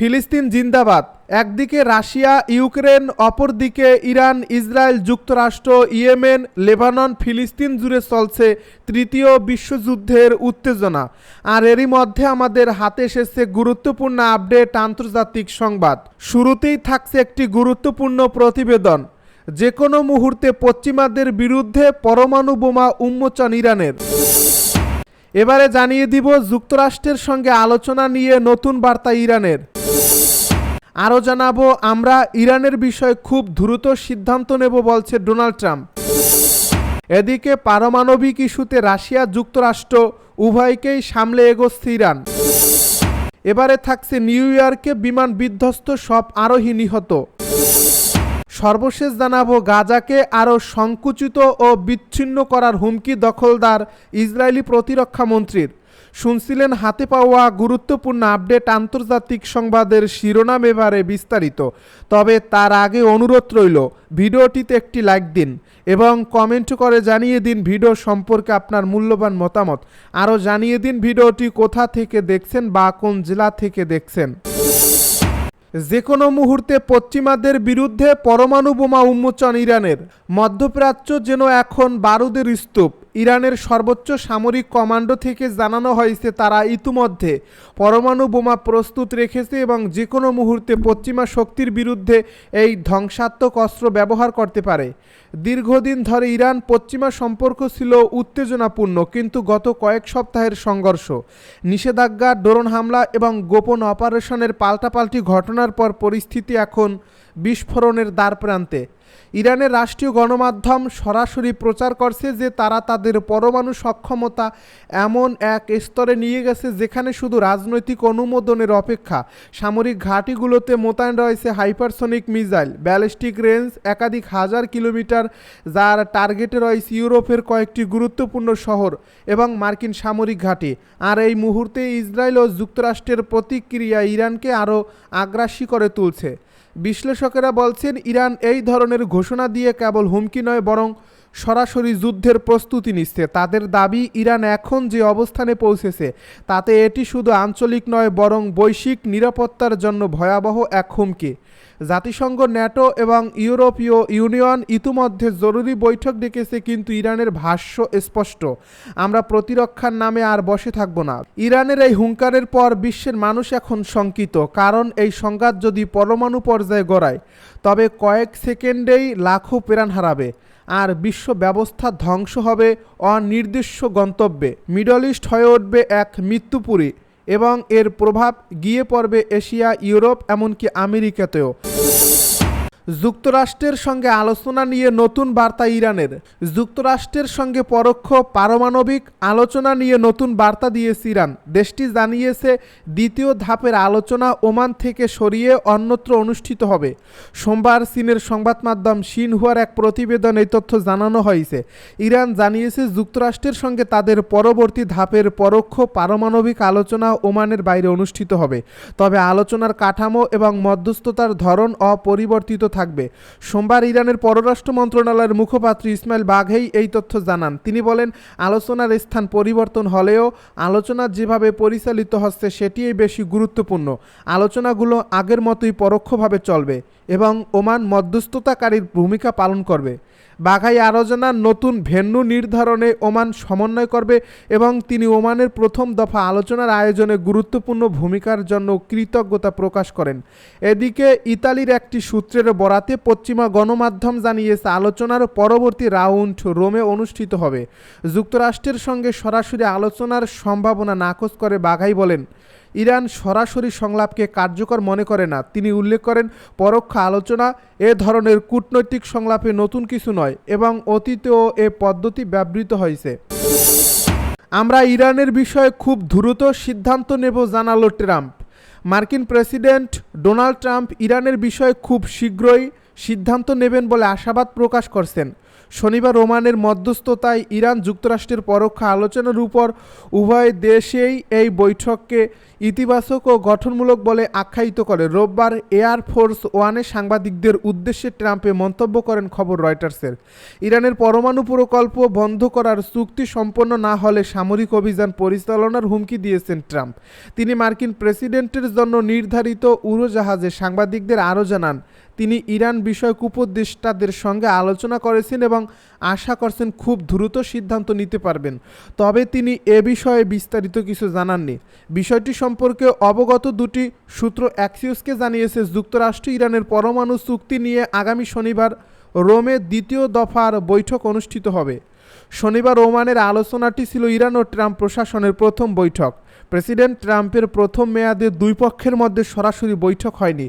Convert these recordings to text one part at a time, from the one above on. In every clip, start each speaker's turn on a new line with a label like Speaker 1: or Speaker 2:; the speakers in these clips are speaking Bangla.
Speaker 1: ফিলিস্তিন জিন্দাবাদ একদিকে রাশিয়া ইউক্রেন অপরদিকে ইরান ইসরায়েল যুক্তরাষ্ট্র ইয়েমেন লেবানন ফিলিস্তিন জুড়ে চলছে তৃতীয় বিশ্বযুদ্ধের উত্তেজনা আর এরই মধ্যে আমাদের হাতে এসেছে গুরুত্বপূর্ণ আপডেট আন্তর্জাতিক সংবাদ শুরুতেই থাকছে একটি গুরুত্বপূর্ণ প্রতিবেদন যে কোনো মুহূর্তে পশ্চিমাদের বিরুদ্ধে পরমাণু বোমা উন্মোচন ইরানের এবারে জানিয়ে দিব যুক্তরাষ্ট্রের সঙ্গে আলোচনা নিয়ে নতুন বার্তা ইরানের আরও জানাবো আমরা ইরানের বিষয়ে খুব দ্রুত সিদ্ধান্ত নেব বলছে ডোনাল্ড ট্রাম্প এদিকে পারমাণবিক ইস্যুতে রাশিয়া যুক্তরাষ্ট্র উভয়কেই সামলে এগোচ্ছে ইরান এবারে থাকছে নিউ ইয়র্কে বিমান বিধ্বস্ত সব আরোহী নিহত সর্বশেষ জানাবো গাজাকে আরও সংকুচিত ও বিচ্ছিন্ন করার হুমকি দখলদার ইসরায়েলি প্রতিরক্ষা মন্ত্রীর শুনছিলেন হাতে পাওয়া গুরুত্বপূর্ণ আপডেট আন্তর্জাতিক সংবাদের শিরোনাম এবারে বিস্তারিত তবে তার আগে অনুরোধ রইল ভিডিওটিতে একটি লাইক দিন এবং কমেন্ট করে জানিয়ে দিন ভিডিও সম্পর্কে আপনার মূল্যবান মতামত আরও জানিয়ে দিন ভিডিওটি কোথা থেকে দেখছেন বা কোন জেলা থেকে দেখছেন যে কোনো মুহূর্তে পশ্চিমাদের বিরুদ্ধে পরমাণু বোমা উন্মোচন ইরানের মধ্যপ্রাচ্য যেন এখন বারুদের স্তূপ ইরানের সর্বোচ্চ সামরিক কমান্ডো থেকে জানানো হয়েছে তারা ইতিমধ্যে পরমাণু বোমা প্রস্তুত রেখেছে এবং যে কোনো মুহূর্তে পশ্চিমা শক্তির বিরুদ্ধে এই ধ্বংসাত্মক অস্ত্র ব্যবহার করতে পারে দীর্ঘদিন ধরে ইরান পশ্চিমা সম্পর্ক ছিল উত্তেজনাপূর্ণ কিন্তু গত কয়েক সপ্তাহের সংঘর্ষ নিষেধাজ্ঞা ড্রোন হামলা এবং গোপন অপারেশনের পাল্টাপাল্টি ঘটনার পর পরিস্থিতি এখন বিস্ফোরণের দ্বার প্রান্তে ইরানের রাষ্ট্রীয় গণমাধ্যম সরাসরি প্রচার করছে যে তারা তাদের পরমাণু সক্ষমতা এমন এক স্তরে নিয়ে গেছে যেখানে শুধু রাজনৈতিক অনুমোদনের অপেক্ষা সামরিক ঘাঁটিগুলোতে মোতায়েন রয়েছে হাইপারসনিক মিসাইল ব্যালিস্টিক রেঞ্জ একাধিক হাজার কিলোমিটার যার টার্গেটে রয়েছে ইউরোপের কয়েকটি গুরুত্বপূর্ণ শহর এবং মার্কিন সামরিক ঘাঁটি আর এই মুহূর্তে ইসরায়েল ও যুক্তরাষ্ট্রের প্রতিক্রিয়া ইরানকে আরও আগ্রাসী করে তুলছে বিশ্লেষকেরা বলছেন ইরান এই ধরনের ঘোষণা দিয়ে কেবল হুমকি নয় বরং সরাসরি যুদ্ধের প্রস্তুতি নিচ্ছে তাদের দাবি ইরান এখন যে অবস্থানে পৌঁছেছে তাতে এটি শুধু আঞ্চলিক নয় বরং বৈশ্বিক নিরাপত্তার জন্য ভয়াবহ এক হুমকি জাতিসংঘ ন্যাটো এবং ইউরোপীয় ইউনিয়ন ইতিমধ্যে জরুরি বৈঠক ডেকেছে কিন্তু ইরানের ভাষ্য স্পষ্ট আমরা প্রতিরক্ষার নামে আর বসে থাকব না ইরানের এই হুঙ্কারের পর বিশ্বের মানুষ এখন শঙ্কিত কারণ এই সংঘাত যদি পরমাণু পর্যায়ে গড়ায় তবে কয়েক সেকেন্ডেই লাখো প্রাণ হারাবে আর বিশ্ব ব্যবস্থা ধ্বংস হবে অনির্দিষ্ট গন্তব্যে মিডল ইস্ট হয়ে উঠবে এক মৃত্যুপুরি এবং এর প্রভাব গিয়ে পড়বে এশিয়া ইউরোপ এমনকি আমেরিকাতেও যুক্তরাষ্ট্রের সঙ্গে আলোচনা নিয়ে নতুন বার্তা ইরানের যুক্তরাষ্ট্রের সঙ্গে পরোক্ষ পারমাণবিক আলোচনা নিয়ে নতুন বার্তা দিয়েছে ইরান দেশটি জানিয়েছে দ্বিতীয় ধাপের আলোচনা ওমান থেকে সরিয়ে অন্যত্র অনুষ্ঠিত হবে সোমবার চীনের সংবাদ মাধ্যম হুয়ার এক প্রতিবেদন এই তথ্য জানানো হয়েছে ইরান জানিয়েছে যুক্তরাষ্ট্রের সঙ্গে তাদের পরবর্তী ধাপের পরোক্ষ পারমাণবিক আলোচনা ওমানের বাইরে অনুষ্ঠিত হবে তবে আলোচনার কাঠামো এবং মধ্যস্থতার ধরন অপরিবর্তিত থাকে থাকবে সোমবার ইরানের পররাষ্ট্র মন্ত্রণালয়ের মুখপাত্র ইসমাইল বাঘেই এই তথ্য জানান তিনি বলেন আলোচনার স্থান পরিবর্তন হলেও আলোচনা যেভাবে পরিচালিত হচ্ছে সেটিই বেশি গুরুত্বপূর্ণ আলোচনাগুলো আগের মতোই পরোক্ষভাবে চলবে এবং ওমান মধ্যস্থতাকারীর ভূমিকা পালন করবে বাঘাই আলোচনার নতুন ভেন্যু নির্ধারণে ওমান সমন্বয় করবে এবং তিনি ওমানের প্রথম দফা আলোচনার আয়োজনে গুরুত্বপূর্ণ ভূমিকার জন্য কৃতজ্ঞতা প্রকাশ করেন এদিকে ইতালির একটি সূত্রের বরাতে পশ্চিমা গণমাধ্যম জানিয়েছে আলোচনার পরবর্তী রাউন্ড রোমে অনুষ্ঠিত হবে যুক্তরাষ্ট্রের সঙ্গে সরাসরি আলোচনার সম্ভাবনা নাকচ করে বাঘাই বলেন ইরান সরাসরি সংলাপকে কার্যকর মনে করে না তিনি উল্লেখ করেন পরোক্ষ আলোচনা এ ধরনের কূটনৈতিক সংলাপে নতুন কিছু নয় এবং অতীতেও এ পদ্ধতি ব্যবহৃত হয়েছে আমরা ইরানের বিষয়ে খুব দ্রুত সিদ্ধান্ত নেব জানালো ট্রাম্প মার্কিন প্রেসিডেন্ট ডোনাল্ড ট্রাম্প ইরানের বিষয়ে খুব শীঘ্রই সিদ্ধান্ত নেবেন বলে আশাবাদ প্রকাশ করছেন শনিবার রোমানের মধ্যস্থতায় ইরান যুক্তরাষ্ট্রের পরোক্ষ আলোচনার উপর উভয় দেশেই এই বৈঠককে ইতিবাচক ও গঠনমূলক বলে আখ্যায়িত করে রোববার এয়ার ফোর্স ওয়ানে সাংবাদিকদের উদ্দেশ্যে ট্রাম্পে মন্তব্য করেন খবর রয়টার্সের ইরানের পরমাণু প্রকল্প বন্ধ করার চুক্তি সম্পন্ন না হলে সামরিক অভিযান পরিচালনার হুমকি দিয়েছেন ট্রাম্প তিনি মার্কিন প্রেসিডেন্টের জন্য নির্ধারিত উড়োজাহাজে সাংবাদিকদের আরও জানান তিনি ইরান বিষয়ক উপদেষ্টাদের সঙ্গে আলোচনা করেছেন এবং আশা করছেন খুব দ্রুত সিদ্ধান্ত নিতে পারবেন তবে তিনি এ বিষয়ে বিস্তারিত কিছু জানাননি বিষয়টি সম্পর্কে অবগত দুটি সূত্র অ্যাক্সিউসকে জানিয়েছে যুক্তরাষ্ট্র ইরানের পরমাণু চুক্তি নিয়ে আগামী শনিবার রোমে দ্বিতীয় দফার বৈঠক অনুষ্ঠিত হবে শনিবার রোমানের আলোচনাটি ছিল ইরান ও ট্রাম্প প্রশাসনের প্রথম বৈঠক প্রেসিডেন্ট ট্রাম্পের প্রথম মেয়াদে দুই পক্ষের মধ্যে সরাসরি বৈঠক হয়নি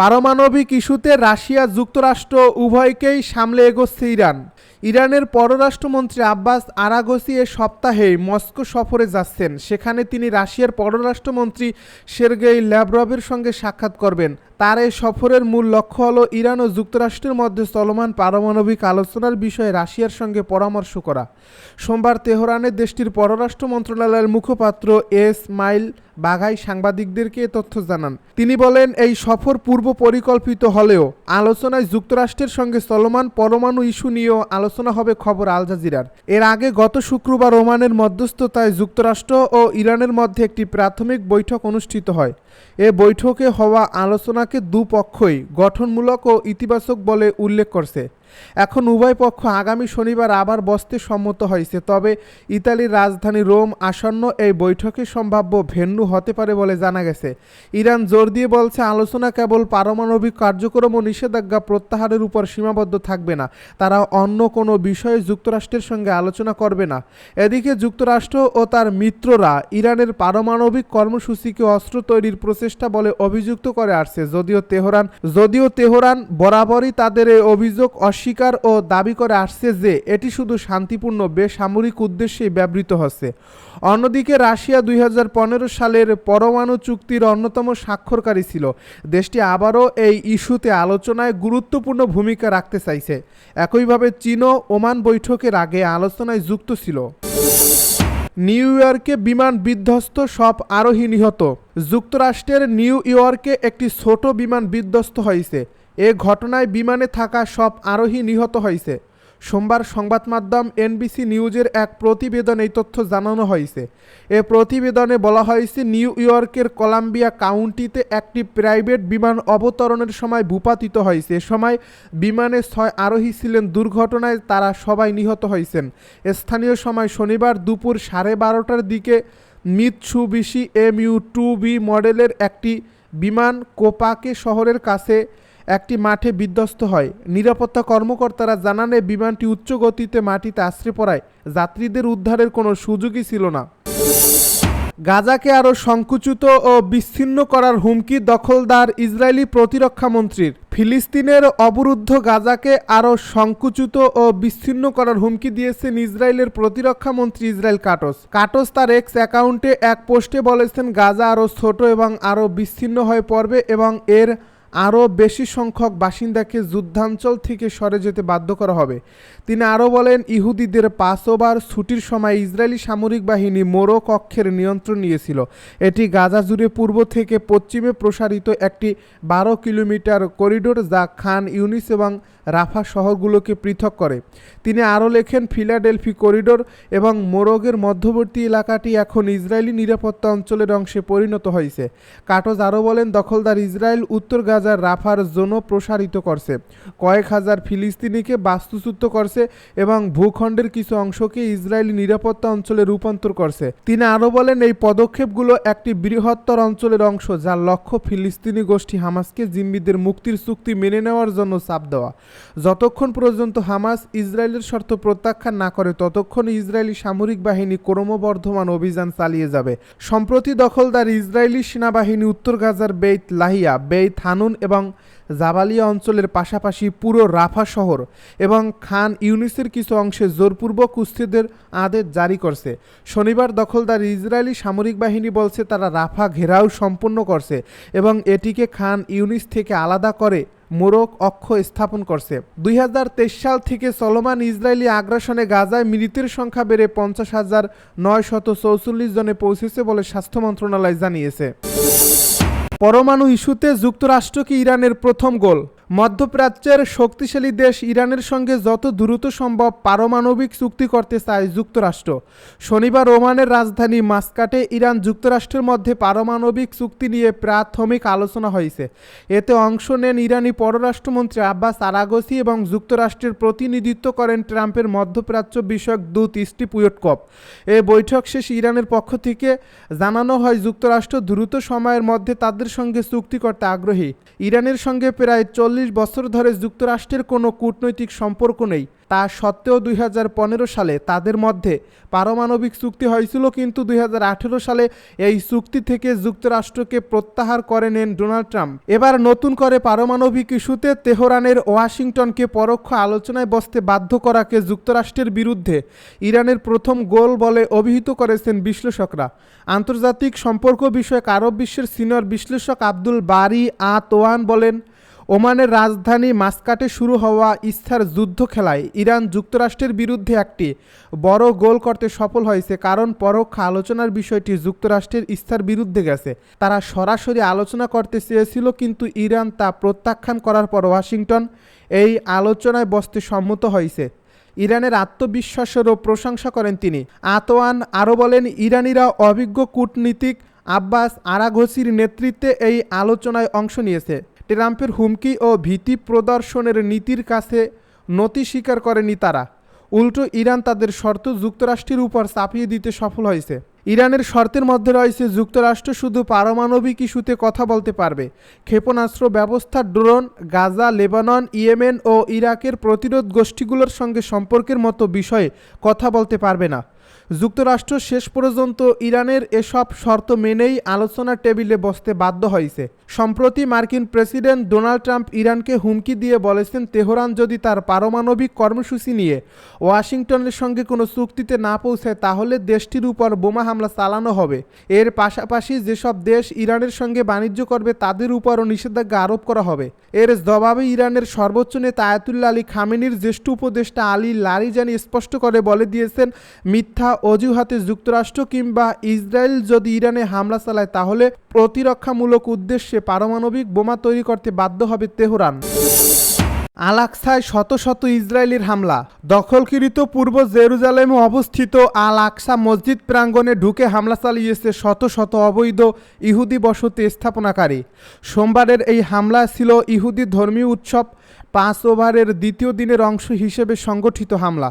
Speaker 1: পারমাণবিক ইস্যুতে রাশিয়া যুক্তরাষ্ট্র উভয়কেই সামলে এগোচ্ছে ইরান ইরানের পররাষ্ট্রমন্ত্রী আব্বাস আরাগসি এ সপ্তাহে মস্কো সফরে যাচ্ছেন সেখানে তিনি রাশিয়ার পররাষ্ট্রমন্ত্রী সের্গেই ল্যাবরবের সঙ্গে সাক্ষাৎ করবেন তার এই সফরের মূল লক্ষ্য হল ইরান ও যুক্তরাষ্ট্রের মধ্যে চলমান পারমাণবিক আলোচনার বিষয়ে রাশিয়ার সঙ্গে পরামর্শ করা সোমবার তেহরানে দেশটির পররাষ্ট্র মন্ত্রণালয়ের মুখপাত্র এস মাইল বাঘাই সাংবাদিকদেরকে এ তথ্য জানান তিনি বলেন এই সফর পূর্ব পরিকল্পিত হলেও আলোচনায় যুক্তরাষ্ট্রের সঙ্গে চলমান পরমাণু ইস্যু নিয়েও আলোচনা আলোচনা হবে খবর আল জাজিরার এর আগে গত শুক্রবার ওমানের মধ্যস্থতায় যুক্তরাষ্ট্র ও ইরানের মধ্যে একটি প্রাথমিক বৈঠক অনুষ্ঠিত হয় এ বৈঠকে হওয়া আলোচনাকে দুপক্ষই গঠনমূলক ও ইতিবাচক বলে উল্লেখ করছে এখন উভয় পক্ষ আগামী শনিবার আবার বসতে সম্মত হয়েছে তবে ইতালির রাজধানী রোম আসন্ন এই বৈঠকে সম্ভাব্য ভেন্যু হতে পারে বলে জানা গেছে ইরান জোর দিয়ে বলছে আলোচনা কেবল পারমাণবিক কার্যক্রম ও নিষেধাজ্ঞা প্রত্যাহারের উপর সীমাবদ্ধ থাকবে না তারা অন্য কোনো বিষয়ে যুক্তরাষ্ট্রের সঙ্গে আলোচনা করবে না এদিকে যুক্তরাষ্ট্র ও তার মিত্ররা ইরানের পারমাণবিক কর্মসূচিকে অস্ত্র তৈরির প্রচেষ্টা বলে অভিযুক্ত করে আসছে যদিও তেহরান যদিও তেহরান বরাবরই তাদের এই অভিযোগ অস্বীকার স্বীকার ও দাবি করে আসছে যে এটি শুধু শান্তিপূর্ণ বেসামরিক উদ্দেশ্যেই ব্যবহৃত হচ্ছে অন্যদিকে রাশিয়া দুই সালের পরমাণু চুক্তির অন্যতম স্বাক্ষরকারী ছিল দেশটি আবারও এই ইস্যুতে আলোচনায় গুরুত্বপূর্ণ ভূমিকা রাখতে চাইছে একইভাবে চীন ওমান বৈঠকের আগে আলোচনায় যুক্ত ছিল নিউ ইয়র্কে বিমান বিধ্বস্ত সব আরোহী নিহত যুক্তরাষ্ট্রের নিউ ইয়র্কে একটি ছোট বিমান বিধ্বস্ত হয়েছে এ ঘটনায় বিমানে থাকা সব আরোহী নিহত হয়েছে সোমবার সংবাদ মাধ্যম এনবিসি নিউজের এক প্রতিবেদন এই তথ্য জানানো হয়েছে এ প্রতিবেদনে বলা হয়েছে নিউ ইয়র্কের কলাম্বিয়া কাউন্টিতে একটি প্রাইভেট বিমান অবতরণের সময় ভূপাতিত হয়েছে এ সময় বিমানে ছয় আরোহী ছিলেন দুর্ঘটনায় তারা সবাই নিহত হয়েছেন স্থানীয় সময় শনিবার দুপুর সাড়ে বারোটার দিকে Mitsubishi M U two B মডেলের একটি বিমান কোপাকে শহরের কাছে একটি মাঠে বিধ্বস্ত হয় নিরাপত্তা কর্মকর্তারা জানানে বিমানটি উচ্চ গতিতে মাটিতে আশ্রে পড়ায় যাত্রীদের উদ্ধারের কোনো সুযোগই ছিল না গাজাকে আরও সংকুচিত ও বিচ্ছিন্ন করার হুমকি দখলদার ইসরায়েলি প্রতিরক্ষা মন্ত্রীর ফিলিস্তিনের অবরুদ্ধ গাজাকে আরও সংকুচিত ও বিচ্ছিন্ন করার হুমকি দিয়েছেন ইসরায়েলের প্রতিরক্ষা মন্ত্রী ইসরায়েল কাটস কাটস তার এক্স অ্যাকাউন্টে এক পোস্টে বলেছেন গাজা আরও ছোট এবং আরও বিচ্ছিন্ন হয়ে পড়বে এবং এর আরও বেশি সংখ্যক বাসিন্দাকে যুদ্ধাঞ্চল থেকে সরে যেতে বাধ্য করা হবে তিনি আরও বলেন ইহুদিদের পাসওভার ছুটির সময় ইসরায়েলি সামরিক বাহিনী মোরো কক্ষের নিয়ন্ত্রণ নিয়েছিল এটি গাজা জুড়ে পূর্ব থেকে পশ্চিমে প্রসারিত একটি বারো কিলোমিটার করিডোর যা খান ইউনিস এবং রাফা শহরগুলোকে পৃথক করে তিনি আরও লেখেন ফিলাডেলফি করিডোর এবং মোরগের মধ্যবর্তী এলাকাটি এখন ইসরায়েলি নিরাপত্তা অঞ্চলের অংশে পরিণত হয়েছে কাটজ আরও বলেন দখলদার ইসরায়েল উত্তর গাজা হাজার রাফার জোনও প্রসারিত করছে কয়েক হাজার ফিলিস্তিনিকে বাস্তুচ্যুত করছে এবং ভূখণ্ডের কিছু অংশকে ইসরায়েলি নিরাপত্তা অঞ্চলে রূপান্তর করছে তিনি আরও বলেন এই পদক্ষেপগুলো একটি বৃহত্তর অঞ্চলের অংশ যার লক্ষ্য ফিলিস্তিনি গোষ্ঠী হামাসকে জিম্মিদের মুক্তির চুক্তি মেনে নেওয়ার জন্য চাপ দেওয়া যতক্ষণ পর্যন্ত হামাস ইসরায়েলের শর্ত প্রত্যাখ্যান না করে ততক্ষণ ইসরায়েলি সামরিক বাহিনী ক্রমবর্ধমান অভিযান চালিয়ে যাবে সম্প্রতি দখলদার ইসরায়েলি সেনাবাহিনী উত্তর গাজার বেইত লাহিয়া বেইত হানুন এবং জাবালিয়া অঞ্চলের পাশাপাশি পুরো রাফা শহর এবং খান ইউনিসের কিছু অংশে জোরপূর্বক কুস্তিদের আদেশ জারি করছে শনিবার দখলদার ইসরায়েলি সামরিক বাহিনী বলছে তারা রাফা ঘেরাও সম্পন্ন করছে এবং এটিকে খান ইউনিস থেকে আলাদা করে মোরক অক্ষ স্থাপন করছে দুই সাল থেকে চলমান ইসরায়েলি আগ্রাসনে গাজায় মৃতের সংখ্যা বেড়ে পঞ্চাশ হাজার নয় শত চৌচল্লিশ জনে পৌঁছেছে বলে স্বাস্থ্য মন্ত্রণালয় জানিয়েছে পরমাণু ইস্যুতে যুক্তরাষ্ট্রকে ইরানের প্রথম গোল মধ্যপ্রাচ্যের শক্তিশালী দেশ ইরানের সঙ্গে যত দ্রুত সম্ভব পারমাণবিক চুক্তি করতে চায় যুক্তরাষ্ট্র শনিবার ওমানের রাজধানী মাস্কাটে ইরান যুক্তরাষ্ট্রের মধ্যে পারমাণবিক চুক্তি নিয়ে প্রাথমিক আলোচনা হয়েছে এতে অংশ নেন ইরানি পররাষ্ট্রমন্ত্রী আব্বাস আরাগসি এবং যুক্তরাষ্ট্রের প্রতিনিধিত্ব করেন ট্রাম্পের মধ্যপ্রাচ্য বিষয়ক দূত স্টিপ পুয়টকপ এ বৈঠক শেষ ইরানের পক্ষ থেকে জানানো হয় যুক্তরাষ্ট্র দ্রুত সময়ের মধ্যে তাদের সঙ্গে চুক্তি করতে আগ্রহী ইরানের সঙ্গে প্রায় চল্লিশ চল্লিশ বছর ধরে যুক্তরাষ্ট্রের কোনো কূটনৈতিক সম্পর্ক নেই তা সত্ত্বেও দুই সালে তাদের মধ্যে পারমাণবিক চুক্তি হয়েছিল কিন্তু দুই সালে এই চুক্তি থেকে যুক্তরাষ্ট্রকে প্রত্যাহার করে নেন ডোনাল্ড ট্রাম্প এবার নতুন করে পারমাণবিক ইস্যুতে তেহরানের ওয়াশিংটনকে পরোক্ষ আলোচনায় বসতে বাধ্য করাকে যুক্তরাষ্ট্রের বিরুদ্ধে ইরানের প্রথম গোল বলে অভিহিত করেছেন বিশ্লেষকরা আন্তর্জাতিক সম্পর্ক বিষয়ক আরব বিশ্বের সিনিয়র বিশ্লেষক আব্দুল বারি আ তোয়ান বলেন ওমানের রাজধানী মাস্কাটে শুরু হওয়া ইস্তার যুদ্ধ খেলায় ইরান যুক্তরাষ্ট্রের বিরুদ্ধে একটি বড় গোল করতে সফল হয়েছে কারণ পরোক্ষ আলোচনার বিষয়টি যুক্তরাষ্ট্রের ইস্তার বিরুদ্ধে গেছে তারা সরাসরি আলোচনা করতে চেয়েছিল কিন্তু ইরান তা প্রত্যাখ্যান করার পর ওয়াশিংটন এই আলোচনায় বসতে সম্মত হয়েছে ইরানের আত্মবিশ্বাসেরও প্রশংসা করেন তিনি আতোয়ান আরও বলেন ইরানিরা অভিজ্ঞ কূটনীতিক আব্বাস আরাঘসির নেতৃত্বে এই আলোচনায় অংশ নিয়েছে ট্রাম্পের হুমকি ও ভীতি প্রদর্শনের নীতির কাছে নতি স্বীকার করেনি তারা উল্টো ইরান তাদের শর্ত যুক্তরাষ্ট্রের উপর চাপিয়ে দিতে সফল হয়েছে ইরানের শর্তের মধ্যে রয়েছে যুক্তরাষ্ট্র শুধু পারমাণবিক ইস্যুতে কথা বলতে পারবে ক্ষেপণাস্ত্র ব্যবস্থা ড্রোন গাজা লেবানন ইয়েমেন ও ইরাকের প্রতিরোধ গোষ্ঠীগুলোর সঙ্গে সম্পর্কের মতো বিষয়ে কথা বলতে পারবে না যুক্তরাষ্ট্র শেষ পর্যন্ত ইরানের এসব শর্ত মেনেই আলোচনা টেবিলে বসতে বাধ্য হয়েছে সম্প্রতি মার্কিন প্রেসিডেন্ট ডোনাল্ড ট্রাম্প ইরানকে হুমকি দিয়ে বলেছেন তেহরান যদি তার পারমাণবিক কর্মসূচি নিয়ে ওয়াশিংটনের সঙ্গে কোনো চুক্তিতে না পৌঁছায় তাহলে দেশটির উপর বোমা হামলা চালানো হবে এর পাশাপাশি যেসব দেশ ইরানের সঙ্গে বাণিজ্য করবে তাদের উপরও নিষেধাজ্ঞা আরোপ করা হবে এর জবাবে ইরানের সর্বোচ্চ নেতা আয়াতুল্লা আলী খামেনির জ্যেষ্ঠ উপদেষ্টা আলী লারিজানি স্পষ্ট করে বলে দিয়েছেন মিথ্যা অজুহাতে যুক্তরাষ্ট্র কিংবা ইসরায়েল যদি ইরানে হামলা চালায় তাহলে প্রতিরক্ষামূলক উদ্দেশ্যে সে পারমাণবিক বোমা তৈরি করতে বাধ্য হবে তেহরান আলাকসায় শত শত ইসরায়েলির হামলা দখলকৃত পূর্ব জেরুজালেমে অবস্থিত আল আকসা মসজিদ প্রাঙ্গণে ঢুকে হামলা চালিয়েছে শত শত অবৈধ ইহুদি বসতি স্থাপনাকারী সোমবারের এই হামলা ছিল ইহুদি ধর্মীয় উৎসব পাঁচ ওভারের দ্বিতীয় দিনের অংশ হিসেবে সংগঠিত হামলা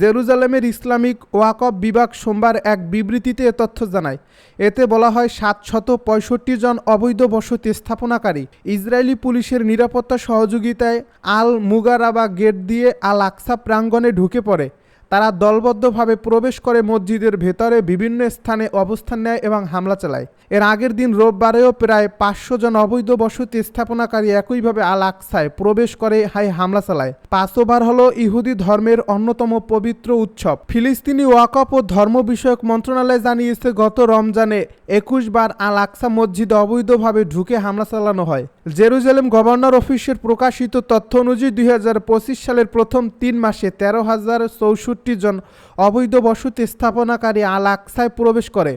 Speaker 1: জেরুজালেমের ইসলামিক ওয়াকফ বিভাগ সোমবার এক বিবৃতিতে এ তথ্য জানায় এতে বলা হয় সাতশত পঁয়ষট্টি জন অবৈধ বসতি স্থাপনাকারী ইসরায়েলি পুলিশের নিরাপত্তা সহযোগিতায় আল মুগারাবা গেট দিয়ে আল আকসা প্রাঙ্গণে ঢুকে পড়ে তারা দলবদ্ধভাবে প্রবেশ করে মসজিদের ভেতরে বিভিন্ন স্থানে অবস্থান নেয় এবং হামলা চালায় এর আগের দিন রোববারেও প্রায় পাঁচশো জন অবৈধ বসতি স্থাপনাকারী একইভাবে আল আকসায় প্রবেশ করে হাই হামলা চালায় পাঁচবার হল ইহুদি ধর্মের অন্যতম পবিত্র উৎসব ফিলিস্তিনি ওয়াকফ ও ধর্ম বিষয়ক মন্ত্রণালয় জানিয়েছে গত রমজানে একুশ বার আল আকসা মসজিদে অবৈধভাবে ঢুকে হামলা চালানো হয় জেরুজালেম গভর্নর অফিসের প্রকাশিত তথ্য অনুযায়ী দুই সালের প্রথম তিন মাসে তেরো হাজার জন অবৈধ বসতি স্থাপনাকারী আল আকসায় প্রবেশ করে